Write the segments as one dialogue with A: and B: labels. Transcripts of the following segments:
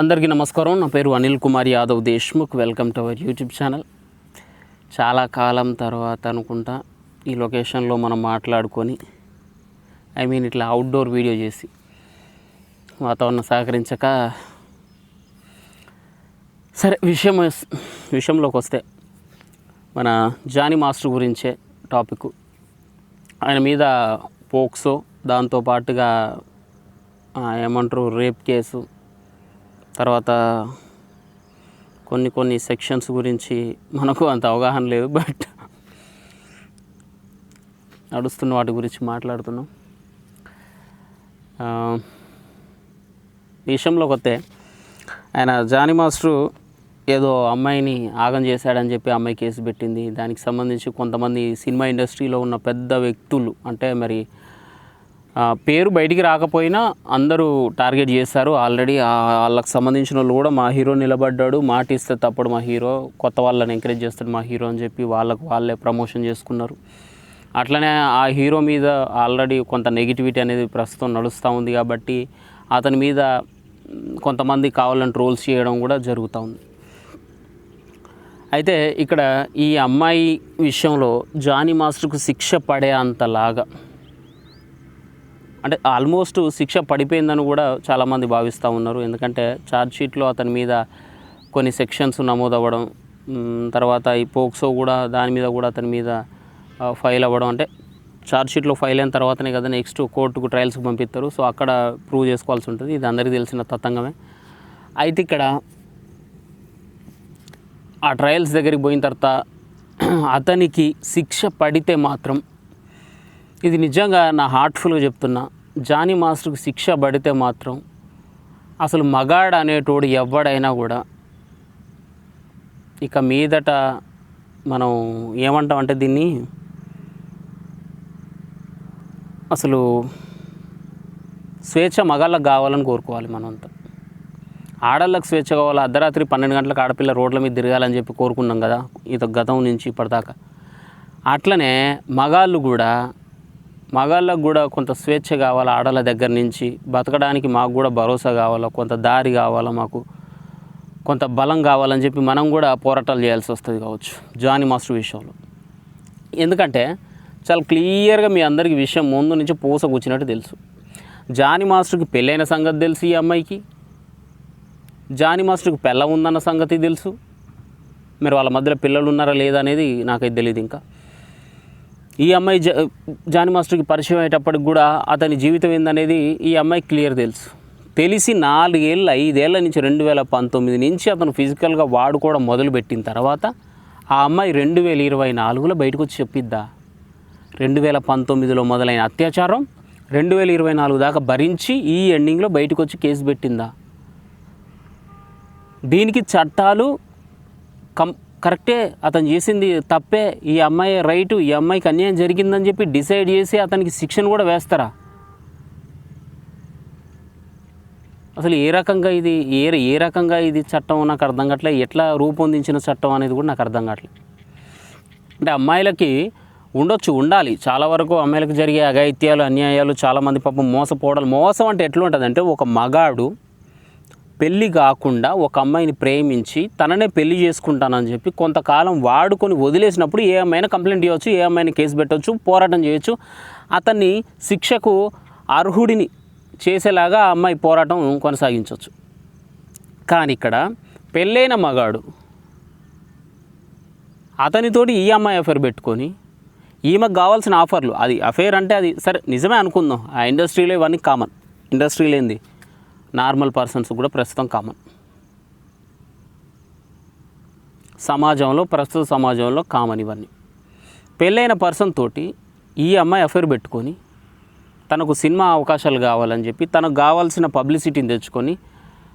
A: అందరికీ నమస్కారం. నా పేరు Anil Kumar Yadav Deshmukh. Welcome to our YouTube channel చాలా కాలం తర్వాత అనుకుంటా ఈ లొకేషన్లో మనం మాట్లాడుకొని ఐ మీన్ ఇట్లా అవుట్డోర్ వీడియో చేసి వాతావరణం సహకరించక సరే విషయం విషయంలోకి వస్తే మన జానీ మాస్టర్ గురించే టాపిక్. ఆయన మీద పోక్సో దాంతో పాటుగా ఏమంటారు రేప్ కేసు తర్వాత కొన్ని కొన్ని సెక్షన్స్ గురించి మనకు అంత అవగాహన లేదు బట్ నడుస్తున్న వాటి గురించి మాట్లాడుతున్నాం. విషయంలోకి వస్తే ఆయన జానీ మాస్టరు ఏదో అమ్మాయిని ఆగం చేశాడని చెప్పి అమ్మాయి కేసు పెట్టింది. దానికి సంబంధించి కొంతమంది సినిమా ఇండస్ట్రీలో ఉన్న పెద్ద వ్యక్తులు అంటే మరి పేరు బయటికి రాకపోయినా అందరూ టార్గెట్ చేస్తారు ఆల్రెడీ వాళ్ళకి సంబంధించిన వాళ్ళు కూడా మా హీరో నిలబడ్డాడు. మాట ఇస్తే తప్పుడు మా హీరో కొత్త వాళ్ళని ఎంకరేజ్ చేస్తాడు మా హీరో అని చెప్పి వాళ్ళకు వాళ్ళే ప్రమోషన్ చేసుకున్నారు. అట్లనే ఆ హీరో మీద ఆల్రెడీ కొంత నెగిటివిటీ అనేది ప్రస్తుతం నడుస్తూ ఉంది కాబట్టి అతని మీద కొంతమంది కావాలని ట్రోల్స్ చేయడం కూడా జరుగుతూ ఉంది. అయితే ఇక్కడ ఈ అమ్మాయి విషయంలో జానీ మాస్టర్కు శిక్ష పడే అంతలాగా అంటే ఆల్మోస్ట్ శిక్ష పడిపోయిందని కూడా చాలామంది భావిస్తూ ఉన్నారు. ఎందుకంటే ఛార్జ్షీట్లో అతని మీద కొన్ని సెక్షన్స్ నమోదవ్వడం తర్వాత ఈ పోక్సో కూడా దాని మీద కూడా అతని మీద ఫైల్ అవ్వడం. అంటే ఛార్జ్షీట్లో ఫైల్ అయిన తర్వాతనే కదా నెక్స్ట్ కోర్టుకు ట్రయల్స్కి పంపిస్తారు. సో అక్కడ ప్రూవ్ చేసుకోవాల్సి ఉంటుంది. ఇది అందరికీ తెలిసిన తతంగమే. అయితే ఇక్కడ ఆ ట్రయల్స్ దగ్గరికి పోయిన తర్వాత అతనికి శిక్ష పడితే మాత్రం ఇది నిజంగా నా హార్ట్ఫుల్గా చెప్తున్నా. జానీ మాస్టర్కి శిక్ష పడితే మాత్రం అసలు మగాడు అనేటోడు ఎవడైనా కూడా ఇక మీదట మనం ఏమంటామంటే దీన్ని అసలు స్వేచ్ఛ మగాళ్ళకు కావాలని కోరుకోవాలి మనంతా. ఆడళ్ళకు స్వేచ్ఛ కావాలి? అర్ధరాత్రి పన్నెండు గంటలకు ఆడపిల్ల రోడ్ల మీద తిరగాలని చెప్పి కోరుకున్నాం కదా ఇది గతం నుంచి ఇప్పటిదాకా. అట్లనే మగాళ్ళు కూడా మగాళ్ళకు కూడా కొంత స్వేచ్ఛ కావాలి? ఆడల దగ్గర నుంచి బతకడానికి మాకు కూడా భరోసా కావాలా? కొంత దారి కావాలా మాకు? కొంత బలం కావాలని చెప్పి మనం కూడా పోరాటాలు చేయాల్సి వస్తుంది కావచ్చు జానీ మాస్టర్ విషయంలో. ఎందుకంటే చాలా క్లియర్గా మీ అందరికీ విషయం ముందు నుంచి పూస కూర్చున్నట్టు తెలుసు. జానీ మాస్టర్కి పెళ్ళైన సంగతి తెలుసు ఈ అమ్మాయికి. జానీ మాస్టర్కి పెళ్ళ ఉందన్న సంగతి తెలుసు. మరి వాళ్ళ మధ్యలో పిల్లలు ఉన్నారా లేదా అనేది నాకైతే తెలియదు ఇంకా. ఈ అమ్మాయి జ జానీ మాస్టర్కి పరిచయం అయ్యేటప్పటికి కూడా అతని జీవితం ఏందనేది ఈ అమ్మాయికి క్లియర్ తెలుసు. తెలిసి నాలుగేళ్ళు ఐదేళ్ళ నుంచి రెండు వేల పంతొమ్మిది నుంచి అతను ఫిజికల్గా వాడుకోవడం మొదలుపెట్టిన తర్వాత ఆ అమ్మాయి రెండు వేల ఇరవై నాలుగులో బయటకు వచ్చి చెప్పిద్దా? రెండు వేల పంతొమ్మిదిలో మొదలైన అత్యాచారం రెండు వేల ఇరవై నాలుగు దాకా భరించి ఈ ఎండింగ్లో బయటకు వచ్చి కేసు పెట్టిందా? దీనికి చట్టాలు కం కరెక్టే అతను చేసింది తప్పే ఈ అమ్మాయి రైటు ఈ అమ్మాయికి అన్యాయం జరిగిందని చెప్పి డిసైడ్ చేసి అతనికి శిక్షను కూడా వేస్తారా? అసలు ఏ రకంగా ఇది ఏ ఏ రకంగా ఇది చట్టం నాకు అర్థం కావట్లేదు ఎట్లా రూపొందించిన చట్టం అనేది కూడా నాకు అర్థం కావట్లేదు అంటే అమ్మాయిలకి ఉండొచ్చు ఉండాలి. చాలా వరకు అమ్మాయిలకు జరిగే అఘాయిత్యాలు అన్యాయాలు చాలామంది పాపం మోసపోవడాలు మోసం అంటే ఎట్లా ఉంటుంది అంటే ఒక మగాడు పెళ్ళి కాకుండా ఒక అమ్మాయిని ప్రేమించి తననే పెళ్ళి చేసుకుంటానని చెప్పి కొంతకాలం వాడుకొని వదిలేసినప్పుడు ఏ అమ్మాయినా కంప్లైంట్ చేయవచ్చు ఏ అమ్మాయిని కేసు పెట్టవచ్చు పోరాటం చేయొచ్చు. అతన్ని శిక్షకు అర్హుడిని చేసేలాగా ఆ అమ్మాయి పోరాటం కొనసాగించవచ్చు కానీ ఇక్కడ పెళ్ళైన మగాడు అతనితోటి ఈ అమ్మాయి అఫేర్ పెట్టుకొని ఈమెకు కావాల్సిన ఆఫర్లు అది అఫేర్ అంటే అది సరే నిజమే అనుకుందాం. ఆ ఇండస్ట్రీలో ఇవన్నీ కామన్ ఇండస్ట్రీలో ఏంది నార్మల్ పర్సన్స్ కూడా ప్రస్తుతం కామన్. సమాజంలో ప్రస్తుత సమాజంలో కామన్ ఇవన్నీ. పెళ్ళైన పర్సన్ తోటి ఈ అమ్మాయి అఫేర్ పెట్టుకొని తనకు సినిమా అవకాశాలు కావాలని చెప్పి తనకు కావాల్సిన పబ్లిసిటీని తెచ్చుకొని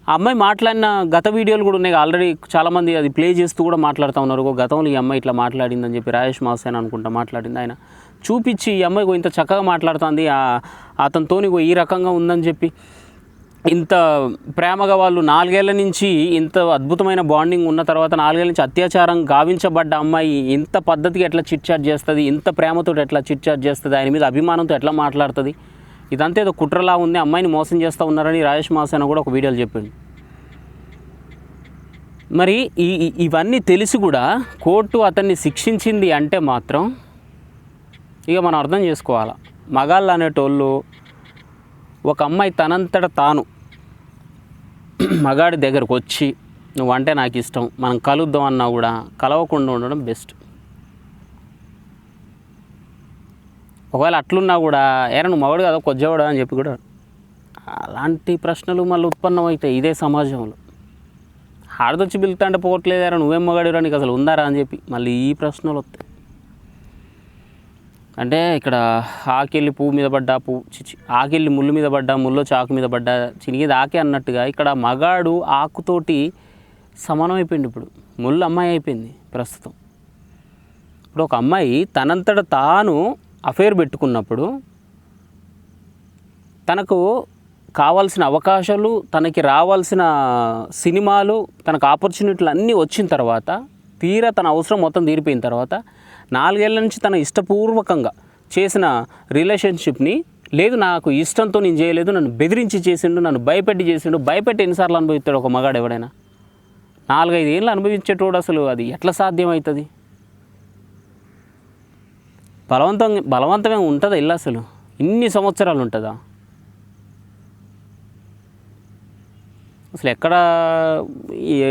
A: ఆ అమ్మాయి మాట్లాడిన గత వీడియోలు కూడా ఉన్నాయి. ఆల్రెడీ చాలామంది అది ప్లే చేస్తూ కూడా మాట్లాడుతూ ఉన్నారు. గతంలో ఈ అమ్మాయి ఇట్లా మాట్లాడిందని చెప్పి రాజేష్ మాసేన్ అనుకుంటా మాట్లాడింది ఆయన. చూపించి ఈ అమ్మాయి ఇంత చక్కగా మాట్లాడుతుంది. అతనితోని ఈ రకంగా ఉందని చెప్పి ఇంత ప్రేమగా వాళ్ళు నాలుగేళ్ళ నుంచి ఇంత అద్భుతమైన బాండింగ్ ఉన్న తర్వాత నాలుగేళ్ళ నుంచి అత్యాచారం గావించబడ్డ అమ్మాయి ఇంత పద్ధతికి ఎట్లా చిట్ చాట్ చేస్తుంది? ఇంత ప్రేమతో ఎట్లా చిట్చాట్ చేస్తుంది? ఆయన మీద అభిమానంతో ఎట్లా మాట్లాడుతుంది? ఇదంతా ఏదో కుట్రలా ఉంది. అమ్మాయిని మోసం చేస్తూ ఉన్నారని రాజేష్ మాసేన కూడా ఒక వీడియోలు చెప్పింది మరి ఈ ఇవన్నీ తెలిసి కూడా కోర్టు అతన్ని శిక్షించింది అంటే మాత్రం ఇక మనం అర్థం చేసుకోవాలా. మగాళ్ళు అనేటోళ్ళు ఒక అమ్మాయి తనంతట తాను మగాడి దగ్గరకు వచ్చి నువ్వంటే నాకు ఇష్టం మనం కలుద్దాం అన్నా కూడా కలవకుండా ఉండడం బెస్ట్. ఒకవేళ అట్లున్నా కూడా ఏరా నువ్వు మగడు కదా కొద్దివాడు అని చెప్పి కూడా అలాంటి ప్రశ్నలు మళ్ళీ ఉత్పన్నం అవుతాయి ఇదే సమాజంలో. ఆడదొచ్చి పిలుతుంటే పోవట్లేదారా నువ్వేం మగాడిరా నీకు అసలు ఉందారా అని చెప్పి మళ్ళీ ఈ ప్రశ్నలు వస్తాయి. అంటే ఇక్కడ ఆకెళ్ళి పువ్వు మీద పడ్డా పువ్వు చిచి ఆకెళ్ళి ముళ్ళు మీద పడ్డా ముళ్ళు చాకు మీద పడ్డా చినిగేది ఆకే అన్నట్టుగా ఇక్కడ మగాడు ఆకుతోటి సమానం అయిపోయింది ఇప్పుడు. ముళ్ళు అమ్మాయి అయిపోయింది ప్రస్తుతం. ఇప్పుడు ఒక అమ్మాయి తనంతట తాను అఫేర్ పెట్టుకున్నప్పుడు తనకు కావాల్సిన అవకాశాలు తనకి రావాల్సిన సినిమాలు తనకు ఆపర్చునిటీలు అన్నీ వచ్చిన తర్వాత తీరా తన అవసరం మొత్తం తీరిపోయిన తర్వాత నాలుగేళ్ళ నుంచి తన ఇష్టపూర్వకంగా చేసిన రిలేషన్షిప్ని లేదు నాకు ఇష్టంతో నేను చేయలేదు నన్ను బెదిరించి చేసిండు నన్ను భయపెట్టి చేసిండు భయపెట్టి ఎన్నిసార్లు అనుభవిస్తాడు ఒక మగాడు ఎవడైనా? నాలుగైదు ఏళ్ళు అనుభవించేటోడు అసలు అది ఎట్లా సాధ్యమవుతుంది బలవంతం బలవంతమే ఉంటుందా ఇల్లు అసలు? ఇన్ని సంవత్సరాలు ఉంటుందా? అసలు ఎక్కడ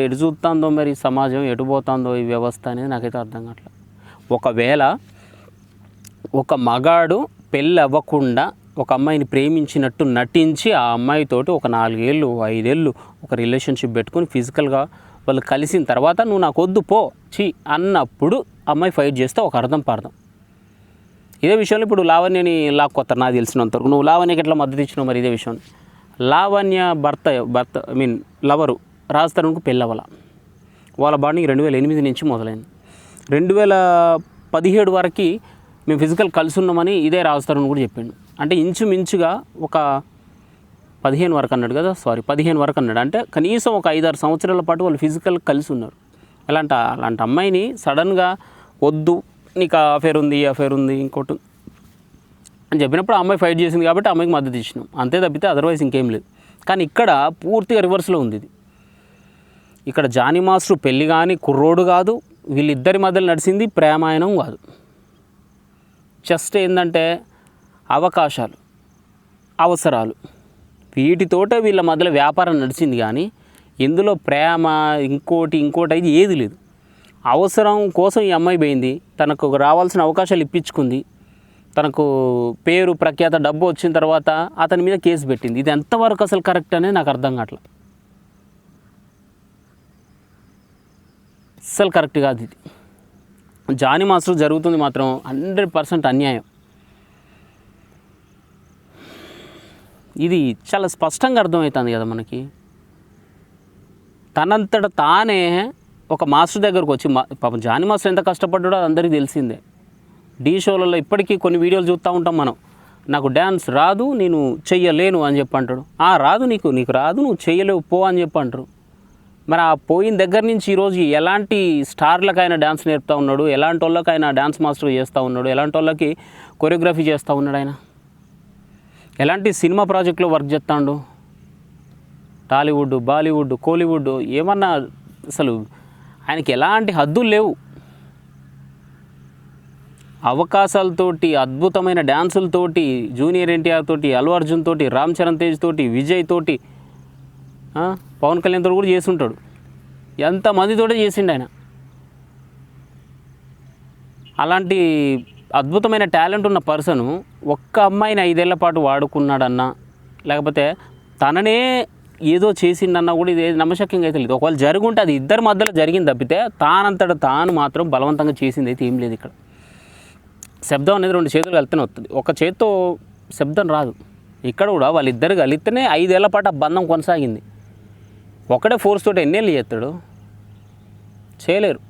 A: ఎటు చూస్తుందో మరి సమాజం ఎటు పోతుందో ఈ వ్యవస్థ అనేది నాకైతే అర్థం కావట్లేదు ఒకవేళ ఒక మగాడు పెళ్ళి అవ్వకుండా ఒక అమ్మాయిని ప్రేమించినట్టు నటించి ఆ అమ్మాయితోటి ఒక నాలుగేళ్ళు ఐదేళ్ళు ఒక రిలేషన్షిప్ పెట్టుకుని ఫిజికల్గా వాళ్ళు కలిసిన తర్వాత నువ్వు నాకు వద్దు పో చీ అన్నప్పుడు అమ్మాయి ఫైట్ చేస్తే ఒక అర్థం పార్థం. ఇదే విషయంలో ఇప్పుడు లావణ్యని లాక్కొత్తారు నాకు తెలిసినంతవరకు. నువ్వు లావణ్యకి ఎట్లా మద్దతు ఇచ్చినావు మరి ఇదే విషయం? లావణ్య భర్త భర్త ఐ మీన్ లవరు రాజ్ తరుణ్కు పెళ్ళవల. వాళ్ళ బాండింగ్ రెండు వేల ఎనిమిది నుంచి మొదలైంది. రెండు వేల పదిహేడు వరకు మేము ఫిజికల్ కలిసి ఉన్నామని ఇదే రాజ్ తరుణ్ కూడా చెప్పిండు. అంటే ఇంచుమించుగా ఒక పదిహేను వరకు అన్నాడు కదా సారీ పదిహేను వరకు అన్నాడు. అంటే కనీసం ఒక ఐదారు సంవత్సరాల పాటు వాళ్ళు ఫిజికల్ కలిసి ఉన్నారు అలాంటి అలాంటి అమ్మాయిని సడన్గా వద్దు నీకు ఆ అఫేర్ ఉంది ఈ అఫేర్ ఉంది ఇంకోటి అని చెప్పినప్పుడు అమ్మాయి ఫైట్ చేసింది కాబట్టి అమ్మాయికి మద్దతు ఇచ్చినాం. అంతే తప్పితే అదర్వైజ్ ఇంకేం లేదు. కానీ ఇక్కడ పూర్తిగా రివర్స్లో ఉంది ఇది. ఇక్కడ జానీ మాస్టర్ పెళ్ళి కానీ కుర్రోడు కాదు వీళ్ళిద్దరి మధ్యలో నడిచింది ప్రేమాయణం కాదు. జస్ట్ ఏంటంటే అవకాశాలు అవసరాలు. వీటితోటే వీళ్ళ మధ్యలో వ్యాపారం నడిచింది కానీ ఇందులో ప్రేమ ఇంకోటి ఇంకోటి అయితే ఏది లేదు. అవసరం కోసం ఈ అమ్మాయి పోయింది. తనకు రావాల్సిన అవకాశాలు ఇప్పించుకుంది. తనకు పేరు ప్రఖ్యాత డబ్బు వచ్చిన తర్వాత అతని మీద కేసు పెట్టింది. ఇది ఎంతవరకు అసలు కరెక్ట్ అనేది నాకు అర్థం కావట్లేదు అస్సలు కరెక్ట్ కాదు ఇది. జానీ మాస్టర్ జరుగుతుంది మాత్రం హండ్రెడ్ పర్సెంట్ అన్యాయం. ఇది చాలా స్పష్టంగా అర్థమవుతుంది కదా మనకి. తనంతట తానే ఒక మాస్టర్ దగ్గరకు వచ్చి మా పాపం జానీ మాస్టర్ ఎంత కష్టపడ్డాడో అది అందరికీ తెలిసిందే. డీ షోలలో ఇప్పటికీ కొన్ని వీడియోలు చూస్తూ ఉంటాం మనం. నాకు డ్యాన్స్ రాదు నేను చెయ్యలేను అని చెప్పి అంటాడు. "ఆ, రాదు నీకు నీకు రాదు నువ్వు చెయ్యలేవు పో అని చెప్పి అంటారు. మరి ఆ పోయిన దగ్గర నుంచి ఈరోజు ఎలాంటి స్టార్లకైనా డ్యాన్స్ నేర్పుతా ఉన్నాడు ఎలాంటి వాళ్ళకైనా డ్యాన్స్ మాస్టర్ చేస్తూ ఉన్నాడు ఎలాంటి వాళ్ళకి కొరియోగ్రఫీ చేస్తూ ఉన్నాడు ఆయన? ఎలాంటి సినిమా ప్రాజెక్టులో వర్క్ చేస్తాడు? టాలీవుడ్ బాలీవుడ్ కోలీవుడ్ ఏమన్నా అసలు ఆయనకి ఎలాంటి హద్దులు లేవు. అవకాశాలతోటి అద్భుతమైన డ్యాన్సులతోటి జూనియర్ ఎన్టీఆర్ తోటి అల్లు అర్జున్ తోటి రామ్ చరణ్ తేజ్ తోటి విజయ్ తోటి పవన్ కళ్యాణ్ తోటి కూడా చేస్తుంటాడు. ఉంటాడు ఎంతమందితోటే చేసిండు ఆయన. అలాంటి అద్భుతమైన టాలెంట్ ఉన్న పర్సను ఒక్క అమ్మాయిని ఐదేళ్ళ పాటు వాడుకున్నాడన్నా లేకపోతే తననే ఏదో చేసిండన్నా కూడా ఇది నమ్మశక్యంగా అయితే లేదు. ఒకవేళ జరుగుంటే అది ఇద్దరి మధ్యలో జరిగింది తప్పితే తానంతట తాను మాత్రం బలవంతంగా చేసింది అయితే ఏం లేదు ఇక్కడ. శబ్దం అనేది రెండు చేతులు కలిస్తేనే వస్తుంది. ఒక చేత్తో శబ్దం రాదు. ఇక్కడ కూడా వాళ్ళిద్దరు కలిస్తేనే ఐదేళ్ళ పాటు ఆ బంధం కొనసాగింది. ఒకటే ఫోర్స్ తోటి ఎన్నేళ్ళు చేస్తాడు? చేయలేరు.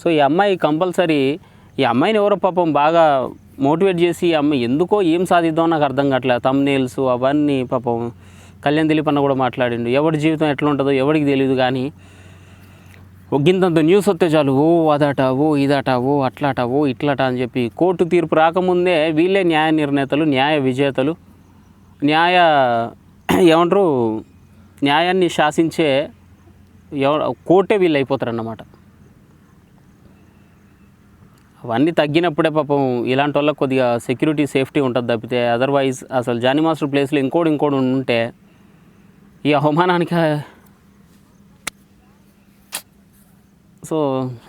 A: సో ఈ అమ్మాయి కంపల్సరీ ఈ అమ్మాయిని ఎవరో పాపం బాగా మోటివేట్ చేసి ఈ అమ్మాయి ఎందుకో ఏం సాధిద్దాం నాకు అర్థం కావట్లేదు. తమ్నేల్స్ అవన్నీ పాపం కళ్యాణ్ దిలీప్ అన్న కూడా మాట్లాడిండు. ఎవరి జీవితం ఎట్లా ఉంటుందో ఎవరికి తెలియదు కానీ గింతంత న్యూస్ వస్తే చాలు ఓ అదట ఓ ఇదట ఓ అట్లాట ఓ ఇట్లాట అని చెప్పి కోర్టు తీర్పు రాకముందే వీళ్ళే న్యాయ నిర్ణేతలు న్యాయ విజేతలు న్యాయ ఏమంటారు న్యాయాన్ని శాసించే కోర్టే వీళ్ళు అయిపోతారు అన్నమాట అవన్నీ తగ్గినప్పుడే పాపం ఇలాంటి వాళ్ళకి కొద్దిగా సెక్యూరిటీ సేఫ్టీ ఉంటుంది తప్పితే అదర్వైజ్ అసలు జానీ మాస్టర్ ప్లేస్లో ఇంకోటి ఇంకోటి ఉంటే ఈ అవమానానికి సో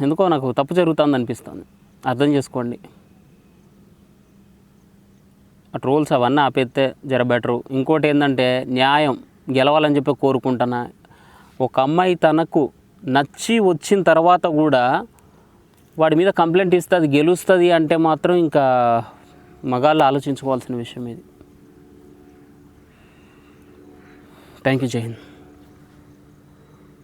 A: ఎందుకో నాకు తప్పు జరుగుతుంది అనిపిస్తుంది అర్థం చేసుకోండి. ఆ ట్రోల్స్ అవన్నీ ఆపేస్తే జర బెటరు. ఇంకోటి ఏంటంటే న్యాయం గెలవాలని చెప్పి కోరుకుంటున్నా ఒక అమ్మాయి తనకు నచ్చి వచ్చిన తర్వాత కూడా వాడి మీద కంప్లైంట్ ఇస్తే అది గెలుస్తుంది అంటే మాత్రం ఇంకా మగాళ్ళు ఆలోచించుకోవాల్సిన విషయం ఇది. థ్యాంక్ యూ జై హింద్.